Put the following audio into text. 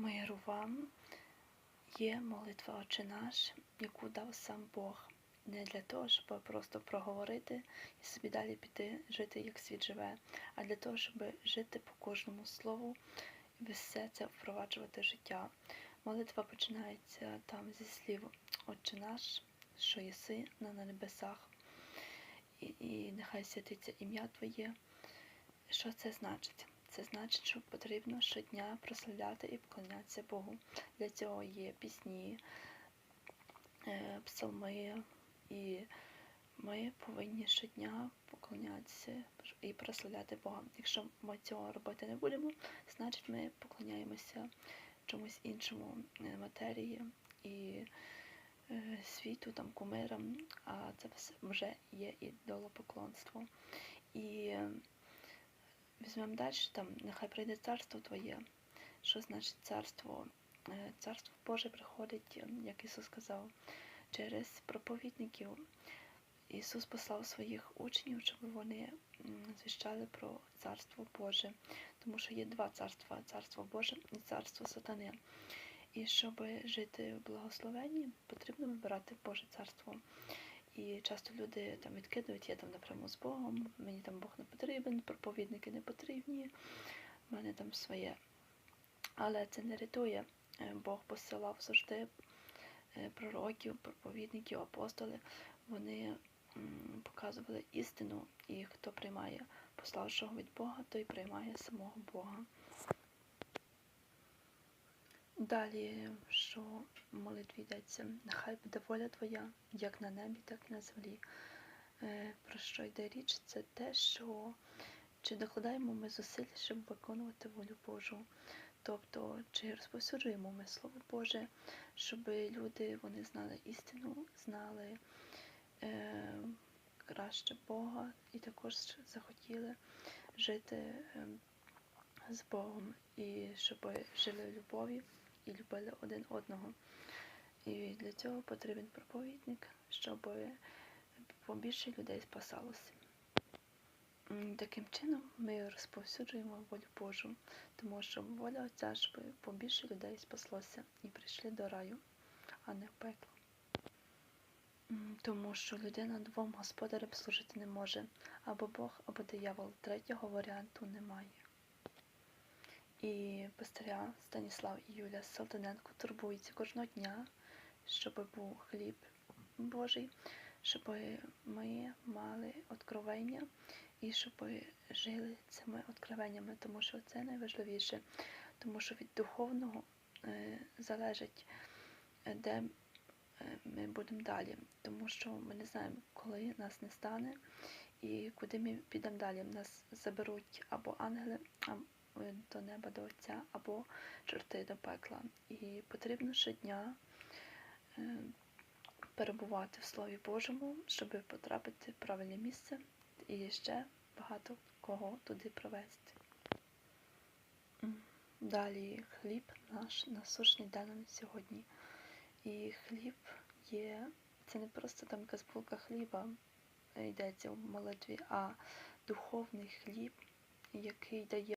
Миру вам є молитва Отче наш, яку дав сам Бог. Не для того, щоб просто проговорити і собі далі піти жити, як світ живе, а для того, щоб жити по кожному слову і все це впроваджувати в життя. Молитва починається там зі слів Отче наш, що єси на небесах, і, і нехай святиться ім'я Твоє. Що це значить? Це значить, що потрібно щодня прославляти і поклонятися Богу. Для цього є пісні, е, псалми, і ми повинні щодня поклонятися і прославляти Бога. Якщо ми цього робити не будемо, значить ми поклоняємося чомусь іншому е, матерії і е, світу, там, кумирам, а це все вже є ідолопоклонство. І Візьмемо далі, там, нехай прийде царство Твоє. Що значить царство? Е, Царство Боже приходить, як Ісус сказав, через проповідників. Ісус послав своїх учнів, щоб вони звіщали про Царство Боже, тому що є два царства царство Боже і царство сатани. І щоб жити в благословенні, потрібно вибирати Боже царство. І часто люди там відкидують, я там напряму з Богом, мені там Бог не потрібен, проповідники не потрібні, в мене там своє. Але це не рятує. Е, Бог посилав завжди е, пророків, проповідників, апостоли. Вони показували істину, і хто приймає пославшого від Бога, той приймає самого Бога. Далі, що в молитві йдеться, нехай буде воля Твоя, як на небі, так і на землі. Е, Про що йде річ? Це те, що чи докладаємо ми зусиль, щоб виконувати волю Божу. Тобто, чи розповсюджуємо ми Слово Боже, щоб люди вони знали істину, знали е, краще Бога і також захотіли жити е, з Богом і щоб жили в любові і любили один одного. І для цього потрібен проповідник, щоб побільше людей спасалося. Таким чином ми розповсюджуємо волю Божу, тому що воля Отця, щоб побільше людей спаслося і прийшли до раю, а не в пекло. Тому що людина двом господарям служити не може, або Бог, або диявол. Третього варіанту немає. І пастиря Станіслав і Юля Салтаненко турбуються кожного дня, щоб був хліб Божий, щоб ми мали откровення і щоб жили цими откровеннями, тому що це найважливіше, тому що від духовного е, залежить, е, де е, ми будемо далі, тому що ми не знаємо, коли нас не стане і куди ми підемо далі. Нас заберуть або ангели, або до неба до Отця, або чорти до пекла. І потрібно щодня е, перебувати в Слові Божому, щоб потрапити в правильне місце і ще багато кого туди провести. Далі хліб наш насущний дай нам сьогодні. І хліб є, це не просто там якась булка хліба йдеться в молитві, а духовний хліб, який дає